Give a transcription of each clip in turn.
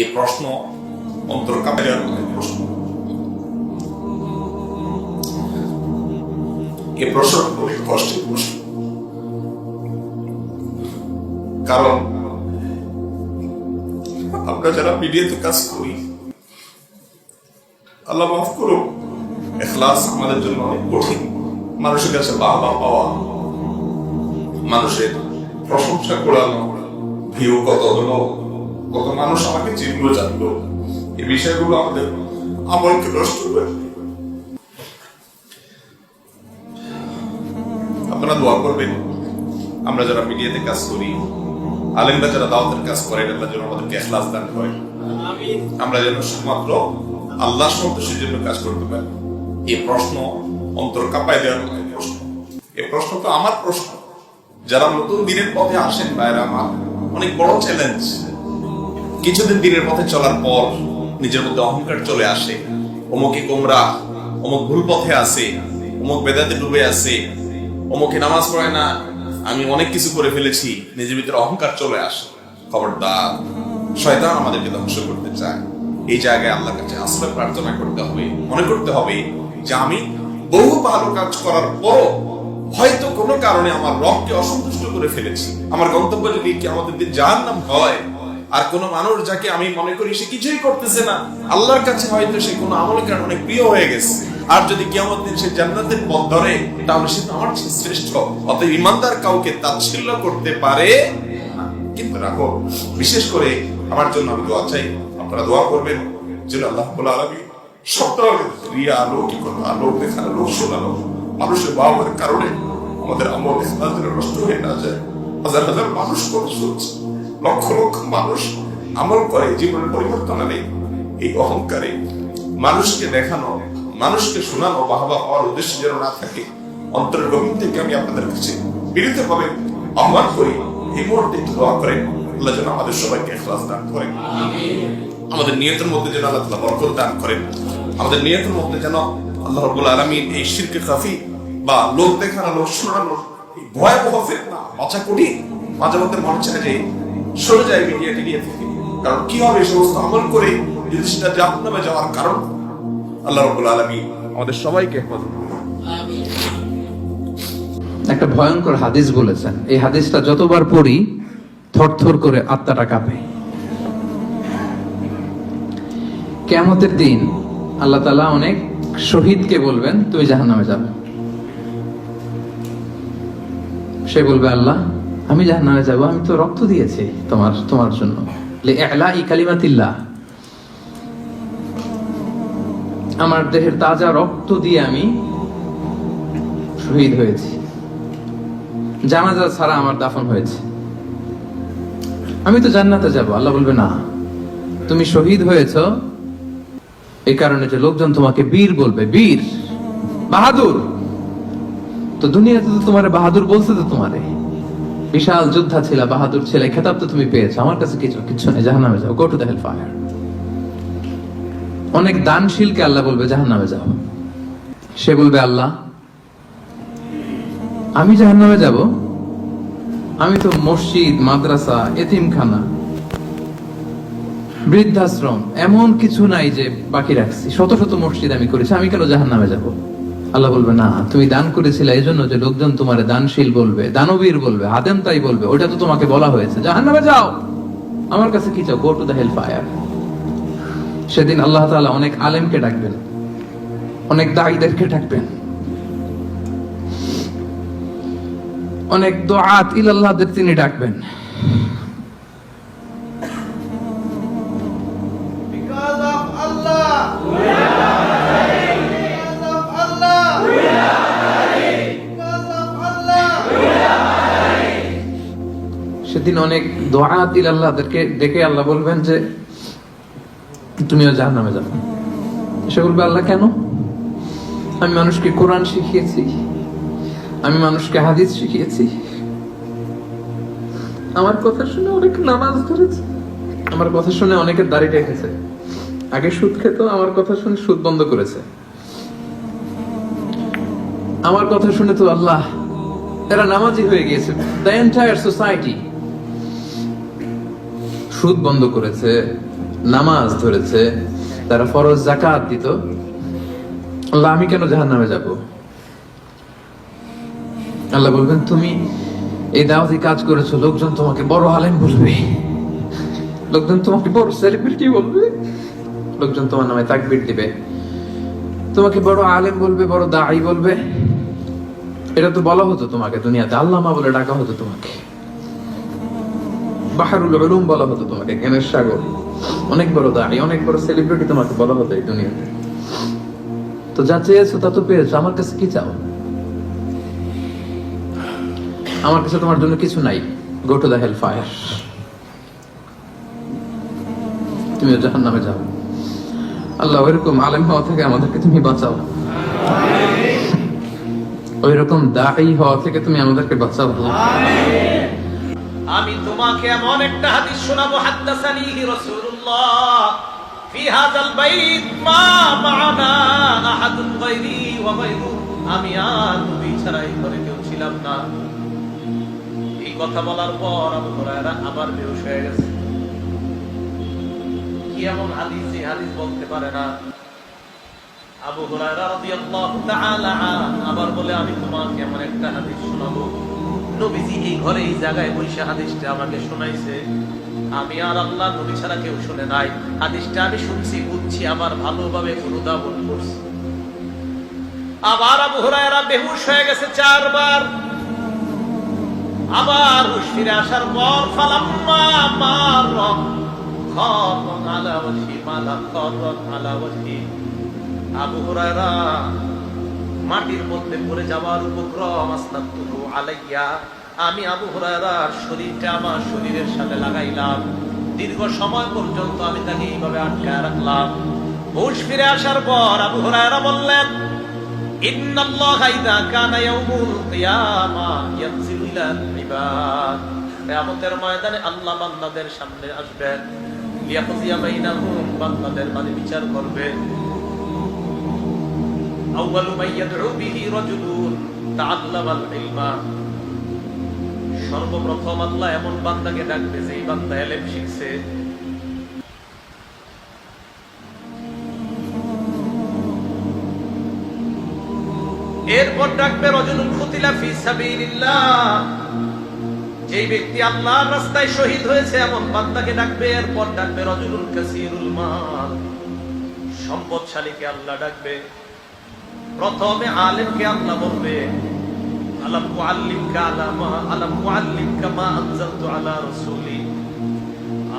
এই প্রশ্ন অন্তর কাঁপে দেওয়ার প্রশ্ন। এই প্রশ্ন অনেক কষ্টের প্রশ্ন। কারণ আমরা যারা মিডিয়াতে কাজ করি, আল্লাহ মাফ করুক, এখলাস আমাদের জন্য অনেক কঠিন। মানুষের কাছে বাহবা পাওয়া, মানুষের প্রশংসা করানো, ভিউ কত হলো কত মানুষ আমাকে চিনলো জানলো। এই বিষয়গুলো আমাদের আমলকে নষ্ট করে আপনারা দোয়া করবেন আমরা যারা মিডিয়াতে কাজ করি আলেমরা যারা দাওয়াতের কাজ করে আল্লাহ যেন আমাদেরকে এখলাস দান করে। আমরা যেন শুধুমাত্র আল্লাহ সন্তোষের জন্য কাজ করতে পারি। এই প্রশ্ন অন্তর কাঁপায় দেওয়ার মতো প্রশ্ন। এই প্রশ্ন তো আমার প্রশ্ন। যারা নতুন দিনের পথে আসেন বাইরে আমার অনেক বড় চ্যালেঞ্জ কিছুদিন দিনের পথে চলার পর নিজের মধ্যে অহংকার চলে আসে। অমুকে কোমরা অমুক ভুল পথে আছে, অমুক বেদাতে ডুবে আছে, অমুকে নামাজ পড়ে না, আমি অনেক কিছু করে ফেলেছি, নিজের ভিতরে অহংকার চলে আসে। খবরদার, শয়তান আমাদেরকে ধ্বংস করতে চায়। এই জায়গায় আল্লাহর কাছে আশ্রয় প্রার্থনা করতে হবে, মনে করতে হবে যে আমি বহু ভালো কাজ করার পরও হয়তো কোনো কারণে আমার রবকে অসন্তুষ্ট করে ফেলেছি। আমার গন্তব্য যদি কি যার নাম হয় আর কোন মানুষ যাকে আমি মনে করি সে কিছুই করতেছে না। আল্লাহর কাছে হয়তো সে কোনো আমলের কারণে অনেক প্রিয় হয়ে গেছে। আর যদি কিয়ামত দিন সে জান্নাতের পথ ধরে, তাহলে সে আমার শ্রেষ্ঠ। অতএব ইমানদার কাউকে তাচ্ছিল্য করতে পারে কিন্তু রাখো, বিশেষ করে আমার জন্য আমি দোয়া চাই, আপনারা দোয়া করবেন, যেন আল্লাহ আলমী সপ্তাহ রিয়া লৌকিকতা লোক দেখানো লোক শোনানো মানুষের বাবার কারণে আমাদের আমল নষ্ট হয়ে না যায়। হাজার হাজার মানুষ কষ্ট হচ্ছে। লক্ষ লক্ষ মানুষ আমল করে, জীবনের পরিবর্তন আনে। এই অহংকারে মানুষকে দেখানো, মানুষকে শোনানো বাহবা হওয়ার উদ্দেশ্য যেন না থাকে অন্তরের গভীর থেকে আমি আপনাদের কাছে বিরত ভাবে আহ্বান করি, এই মুহূর্তে দোয়া করেন। আল্লাহ যেন আমাদের সবাইকে এখলাস দান করেন। আমাদের নিয়তের মধ্যে যেন আল্লাহ তাআলা বরকত দান করেন। আমাদের নিয়তের মধ্যে যেন আল্লাহ আলামিন এই শিরকে খাফি বা লোক দেখানো লোক শোনানো, এই ভয়াবহ বাঁচা কঠিন, মাঝে মধ্যে মনে চায় যে সরে যায় মিডিয়া টিডিয়া থেকে। কারণ কি হবে সমস্ত আমল করে যদি সেটা জাহান্নামে যাওয়ার কারণ? আল্লাহ রাব্বুল আলামিন আমাদের সবাইকে হেফাজত করুন। একটা ভয়ঙ্কর হাদিস বলেছেন। এই হাদিসটা যতবার পড়ি, থরথর করে আত্মাটা কাঁপে। কেমতের দিন আল্লাহ তালা অনেক শহীদকে বলবেন, তুই জাহান নামে যাবে। সে বলবে, আল্লাহ আমি জাহান নামে যাব, আমি তো রক্ত দিয়েছি তোমার তোমার জন্য। আমার দেহের তাজা রক্ত দিয়ে আমি শহীদ হয়েছি। জানাজা ছাড়া আমার দাফন হয়েছে। আমি তো জান্নাতে যাব, আল্লাহ বলবে না। তুমি শহীদ হয়েছ এই কারণে যে লোকজন তোমাকে বীর বলবে, বীর, বাহাদুর। তো দুনিয়াতে তো তোমার বাহাদুর বলছে তো তোমারে। বিশাল যোদ্ধা ছিল, বাহাদুর ছিল, খেতাব তো তুমি পেয়েছ। আমার কাছে কিছু কিছু নেই, জাহান্নামে যাও। গো টু দ্য ফায়ার অনেক দানশীলকে আল্লাহ বলবে, জাহান্নামে যাও। সে বলবে, আল্লাহ, আমি জাহান নামে যাব। আমি তো মসজিদ, মাদ্রাসা, এতিমখানা, বৃদ্ধাশ্রম, এমন কিছু নাই যে বাকি রাখছি। শত শত মসজিদ আমি করেছি, আমি কেন জাহান নামে যাব? আল্লাহ বলবে, না, তুমি দান করেছিলে এই জন্য যে লোকজন তোমার দানশীল বলবে, দানবীর বলবে হাদেম তাই বলবে ওটা তো তোমাকে বলা হয়েছে। জাহান নামে যাও। আমার কাছে কি চাও? Go to the hell fire সেদিন আল্লাহ তাআলা অনেক আলেমকে ডাকবেন, অনেক দায়ীদেরকে ডাকবেন। অনেক দোয়াত ইলাল্লাহদের তিনি ডাকবেন। সেদিন অনেক দোয়াত ইলাল্লাহদেরকে ডেকে আল্লাহ বলবেন যে, তুমিও জাহান্নামে যাবে সে বলবে, আল্লাহ, কেন? আমি মানুষকে কোরআন শিখিয়েছি, আমি মানুষকে হাদিস শিখিয়েছি। আমার কথা শুনে অনেক নামাজ ধরেছে। আমার কথা শুনে অনেকের দাড়ি রেখেছে আগে সুদ খেত, আমার কথা শুনে সুদ বন্ধ করেছে। আমার কথা শুনে তো আল্লাহ, এরা নামাজি হয়ে গিয়েছে। দ্য এন্টায়ার সোসাইটি সুদ বন্ধ করেছে, নামাজ ধরেছে, তারা ফরজ জাকাত দিত। আল্লাহ, আমি কেন জাহান নামে যাব? আল্লাহ বলবেন, তুমি এই দাওয়াতি কাজ করেছ, লোকজন তোমাকে বড় আলেম বলবে। লোকজন তোমাকে বড় সেলিব্রিটি বলবে। লোকজন তোমার নামে তাকবির দিবে। তোমাকে বড় আলেম বলবে, বড় দায়ী বলবে। এটা তো বলা হতো তোমাকে, দুনিয়াতে। আল্লামা বলে ডাকা হতো তোমাকে। বাহারুল উলুম বলা হতো তোমাকে, জ্ঞানের সাগর। অনেক বড় দাঁড়ি, অনেক বড় সেলিব্রিটি তোমাকে বলা হতো এই দুনিয়াতে। তো যা চেয়েছো তা তো পেয়েছ, আমার কাছে কি চাও? আমার কাছে তোমার জন্য কিছু নাই। Go to the hell fire তুমি জাহান নামে যাও। আল্লাহ ওইরকম আলেম হওয়া থেকে আমাদেরকে তুমি বাঁচাও। ওইরকম দায়ী হওয়া থেকে তুমি আমাদেরকে বাঁচাও। আমি তোমাকে এমন একটা হাদিস শোনাবো, হাদ্দাসানিহি রাসূলুল্লাহ, ফি হাযাল বাইত মা মা'ানা আহাদুন গায়রি ওয়া গায়রু। আমি আর নবী ছাড়া এই কেউ ছিলাম না। এই কথা বলার পর আবু হুরায়রা আবার বেহুশ হয়ে গেছে। কি এমন হাদিস, এই হাদিস বলতে পারে না। আবু হুরায়রা রাদিয়াল্লাহু তাআলা আবার বলে, আমি তোমাকে এমন একটা হাদিস শোনাবো নবীজি এই ঘরে এই জায়গায় বসে হাদিসটা আমাকে শোনাইছে। আমি আর আল্লাহ নবী ছাড়া কেউ শুনে নাই। হাদিসটা আমি শুনছি, বুঝছি, আবার ভালোভাবে অনুধাবন করছি। আবার আবু হুরায়রা বেহুশ হয়ে গেছে চারবার। আবার ফিরে আসার পর, ফালাম্মা মার খরন আলা ওয়াজহি, মালা খরন আলা ওয়াজহি। আবু হুরায়রা মাটির মধ্যে পড়ে যাওয়ার উপক্রম আস্তাগফিরু আলাইয়া। আমি আবু হুরায়রার শরীরটা আমার শরীরের সাথে লাগাইলাম। দীর্ঘ সময় পর্যন্ত আমি তাকে এইভাবে আটকায় রাখলাম। হুশ ফিরে আসার পর আবু হুরায়রা বললেন বিচার করবেন সর্বপ্রথম আল্লাহ এমন বান্দাকে ডাকবে যে বান্দা এলেম শিখছে। এরপর ডাকবে রজনুল ফতিলা ফি সাবিলিল্লাহ। যেই ব্যক্তি আল্লাহর রাস্তায় শহীদ হয়েছে, এমন বান্দাকে ডাকবে। এরপর ডাকবে রজনুল কাসিরুল মাল। সম্পদশালীকে আল্লাহ ডাকবে। প্রথমে আলেমকে আল্লাহ বলবে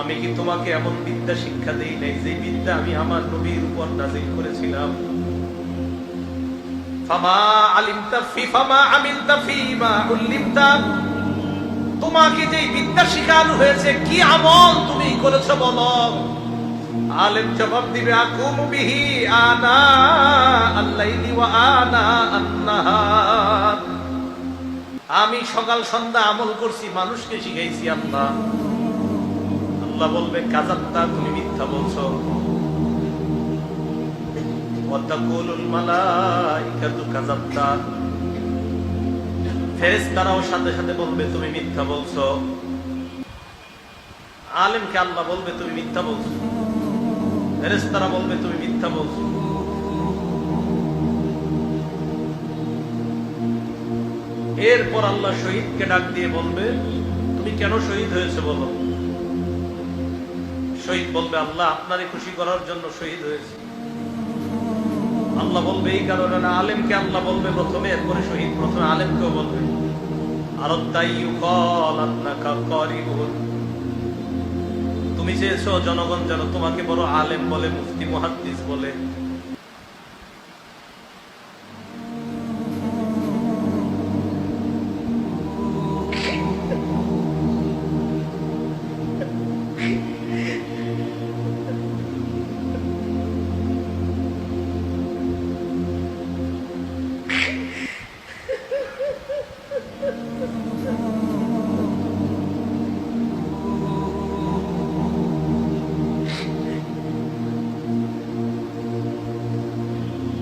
আমি কি তোমাকে এমন বিদ্যা শিক্ষা নাই যে বিদ্যা আমি আমার নবীর উপর নাযিল করেছিলাম? ফামা তোমাকে যে বিদ্যা শিখানো হয়েছে, কি আমল তুমি করেছ বলো? আলেম জবাব দিবে, আকুম বিহি আনা ওয়া আনা আন্নাহার আমি সকাল সন্ধ্যা আমল করছি, মানুষকে শিখাইছি আল্লাহ। আল্লাহ বলবে, কাজাত্তা, তুমি মিথ্যা বলছো। ফেরেশতারাও সাথে সাথে বলবে, তুমি মিথ্যা বলছো। আলেমকে আল্লাহ বলবে, তুমি মিথ্যা বলছো। ফেরেশতারা বলবে, তুমি মিথ্যা বলছো। এরপর আল্লাহ শহীদকে ডাক দিয়ে বলবে, তুমি কেন শহীদ হয়েছে বলো? শহীদ বলবে, আল্লাহ আপনারই খুশি করার জন্য শহীদ হয়েছে। আল্লাহ বলবে, এই কারণে না, আলেমকে আল্লাহ বলবে প্রথমে, এরপরে শহীদ, প্রথমে আলেমকেও বলবে। আর তাই আপনাকা করিবুন। তুমি চেয়েছো জনগণ যেন তোমাকে বড় আলেম বলে মুফতি মহাদ্দিস বলে।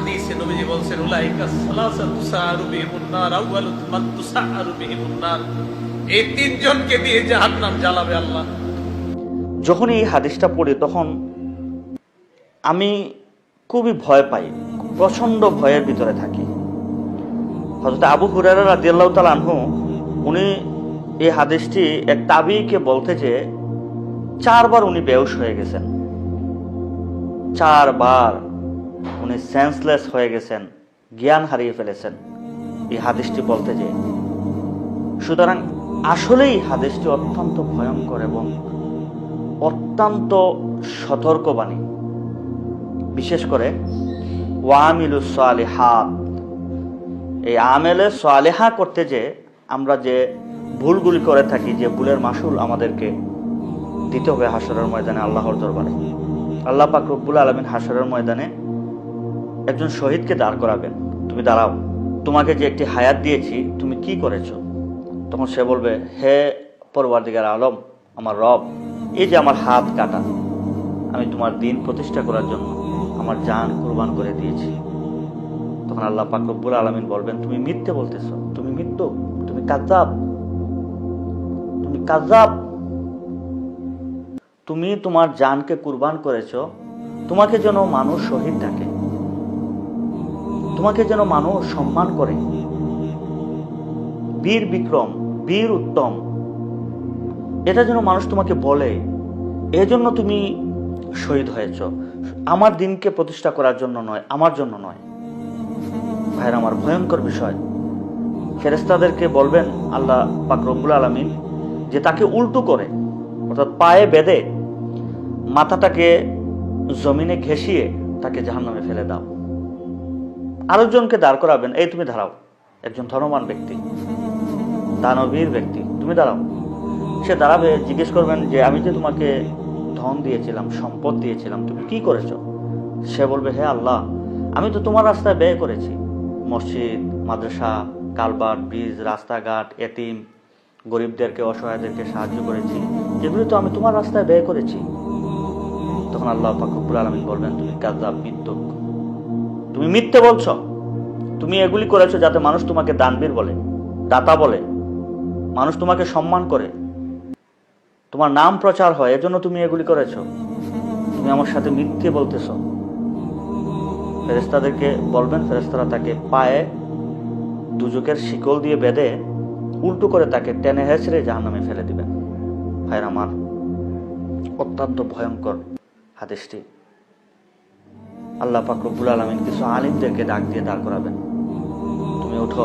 হাদিসে নবীজি বলছেন, উলাইকা সালাসা তুসারু বিহিমুন নার আউয়ালু মান তুসারু বিহিমুন নার। এই দিয়ে জাহান্নাম জ্বালাবে আল্লাহ। যখন এই হাদিসটা পড়ি, তখন আমি খুবই ভয় পাই, প্রচণ্ড ভয়ের ভিতরে থাকি। হজরত আবু হুরারা রাজিয়াল্লাহ উনি এই হাদিসটি এক তাবিকে বলতে যে, চারবার উনি বেউস হয়ে গেছেন। চারবার। উনি সেন্সলেস হয়ে গেছেন, জ্ঞান হারিয়ে ফেলেছেন। এই হাদিসটি বলতে যে, সুতরাং আসলেই হাদিসটি অত্যন্ত ভয়ঙ্কর এবং অত্যন্ত সতর্কবাণী। বিশেষ করে, ওয়ামিলু সালেহাত। এই আমেলে সালেহা করতে যে, আমরা যে ভুলগুলি করে থাকি, যে ভুলের মাসুল আমাদেরকে দিতে হবে হাসরের ময়দানে, আল্লাহর দরবারে। আল্লাহ পাক রব্বুল আলমিন হাসরের ময়দানে একজন শহীদকে দাঁড় করাবেন। তুমি দাঁড়াও। তোমাকে যে একটি হায়াত দিয়েছি, তুমি কি করেছ? তখন সে বলবে, হে পরওয়ারদিগার আলম, আমার রব, এই যে আমার হাত কাটা, আমি তোমার দিন প্রতিষ্ঠা করার জন্য আমার জান কুরবান করে দিয়েছি। তখন আল্লাহ পাক রব্বুল আলমিন বলবেন, তুমি মিথ্যে বলতেছো। তুমি মিথ্য তুমি কাজাব তুমি কাজাব তুমি তোমার জানকে কুরবান করেছ। তোমাকে যেন মানুষ শহীদ ডাকে তোমাকে যেন মানুষ সম্মান করে। বীর বিক্রম, বীর উত্তম, এটা যেন মানুষ তোমাকে বলে, এজন্য তুমি শহীদ হয়েছ। আমার দিনকে প্রতিষ্ঠা করার জন্য নয়, আমার জন্য নয়। ভাইয়ের আমার ভয়ঙ্কর বিষয়। ফেরেস্তাদেরকে বলবেন, আল্লাহ পাক রব্বুল আলমিন, যে তাকে উল্টো করে, অর্থাৎ পায়ে বেঁধে মাথাটাকে জমিনে ঘেঁষিয়ে তাকে জাহান্নামে ফেলে দাও। আরেকজনকে দাঁড় করাবেন, এই তুমি দাঁড়াও। একজন ধর্মবান ব্যক্তি, দানবীর ব্যক্তি, তুমি দাঁড়াও। সে দাঁড়াবে, জিজ্ঞেস করবেন যে, আমি যে তোমাকে ধন দিয়েছিলাম, সম্পদ দিয়েছিলাম, তুমি কি করেছ? সে বলবে, হে আল্লাহ, আমি তো তোমার রাস্তায় ব্যয় করেছি। মসজিদ, মাদ্রাসা, কালবার, ব্রিজ, রাস্তাঘাট, এতিম, গরিবদেরকে, অসহায়দেরকে সাহায্য করেছি এগুলি তো আমি তোমার রাস্তায় ব্যয় করেছি। তখন আল্লাহ পাকুবুল আলমিন বলবেন, তুমি কাজাব মৃত্যু তুমি মিথ্যে বলছো। তুমি এগুলি করেছ যাতে মানুষ তোমাকে দানবীর বলে, দাতা বলে, মানুষ তোমাকে সম্মান করে। তোমার নাম প্রচার হয়, এজন্য তুমি এগুলি করেছ। তুমি আমার সাথে মিথ্যে বলতেছো। ফেরেস্তাদেরকে বলবেন ফেরেস্তারা তাকে পায়ে দুজকের শিকল দিয়ে বেঁধে উল্টো করে তাকে টেনে হেঁচড়ে জাহান নামে ফেলে দিবেন। ভাইয়ের আমার অত্যন্ত ভয়ঙ্কর হাদিসটি। আল্লাহ পাক রব্বুল আলমিন কিছু আলিমদেরকে ডাক দিয়ে দাঁড় করাবেন। তুমি ওঠো।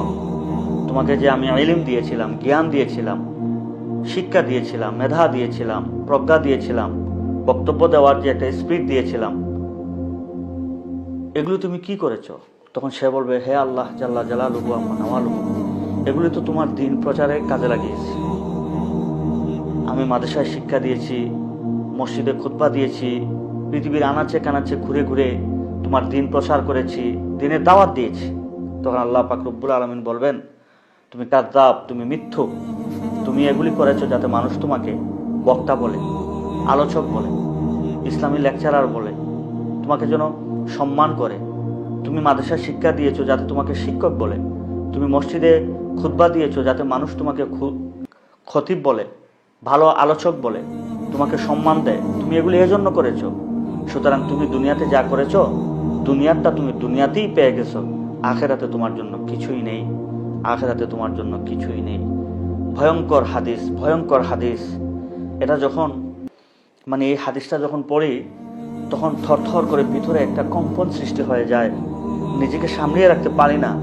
তোমাকে যে আমি ইলিম দিয়েছিলাম, জ্ঞান দিয়েছিলাম, শিক্ষা দিয়েছিলাম, মেধা দিয়েছিলাম, প্রজ্ঞা দিয়েছিলাম, বক্তব্য দেওয়ার যে একটা স্পিড দিয়েছিলাম, এগুলো তুমি কি করেছ? তখন সে বলবে, হে আল্লাহ জাল্লা জালালুহু আম্মা নাওয়ালুহু, এগুলি তো তোমার দিন প্রচারে কাজে লাগিয়েছি। আমি মাদ্রাসায় শিক্ষা দিয়েছি, মসজিদে খুতবা দিয়েছি, পৃথিবীর আনাচে কানাচে ঘুরে ঘুরে তোমার দিন প্রচার করেছি, দিনের দাওয়াত দিয়েছি। তখন আল্লাহ পাক রব্বুল আলমিন বলবেন, তুমি কাদ্দাব, তুমি মিথ্যু। তুমি এগুলি করেছ যাতে মানুষ তোমাকে বক্তা বলে, আলোচক বলে, ইসলামী লেকচারার বলে, তোমাকে যেন সম্মান করে। তুমি মাদ্রাসার শিক্ষা দিয়েছ যাতে তোমাকে শিক্ষক বলে। তুমি মসজিদে খুতবা দিয়েছ যাতে মানুষ তোমাকে খতিব বলে, ভালো আলোচক বলে, তোমাকে সম্মান দেয়। তুমি এগুলি এজন্য করেছ। সুতরাং তুমি দুনিয়াতে যা করেছ দুনিয়ারটা তুমি দুনিয়াতেই পেয়ে গেছো। আখেরাতে তোমার জন্য কিছুই নেই। আখেরাতে তোমার জন্য কিছুই নেই। ভয়ঙ্কর হাদিস ভয়ঙ্কর হাদিস। এটা যখন মানে এই হাদিসটা যখন পড়ি, তখন থরথর করে ভিতরে একটা কম্পন সৃষ্টি হয়ে যায়। নিজেকে সামলিয়ে রাখতে পারি না।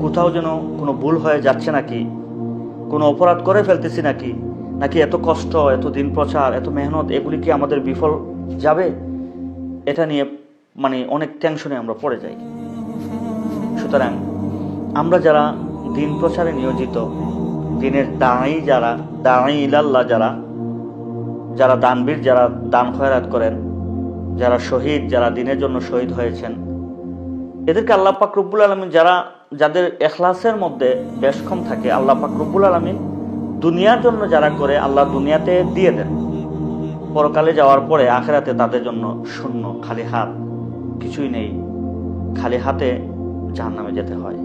কোথাও যেন কোনো ভুল হয়ে যাচ্ছে নাকি? কোনো অপরাধ করে ফেলতেছি নাকি? নাকি এত কষ্ট, এত দিন প্রচার, এত মেহনত, এগুলি কি আমাদের বিফল যাবে? এটা নিয়ে মানে অনেক টেনশনে আমরা পড়ে যাই। সুতরাং আমরা যারা দিন প্রচারে নিয়োজিত, দিনের দাঁড়াই যারা, দাঁড়াই ইলাল্লাহ যারা যারা দানবীর, যারা দান খয়রাত করেন, যারা শহীদ, যারা দিনের জন্য শহীদ হয়েছেন, এদেরকে আল্লাহ পাক রব্বুল যারা, যাদের এখলাসের মধ্যে বেশ থাকে, আল্লাহ পাক রব্বুল দুনিয়ার জন্য যারা করে, আল্লাহ দুনিয়াতে দিয়ে দেন। পরকালে যাওয়ার পরে আখেরাতে তাদের জন্য শূন্য, খালি হাত। কিছুই নেই। খালি হাতে জাহান্নামে যেতে হয়।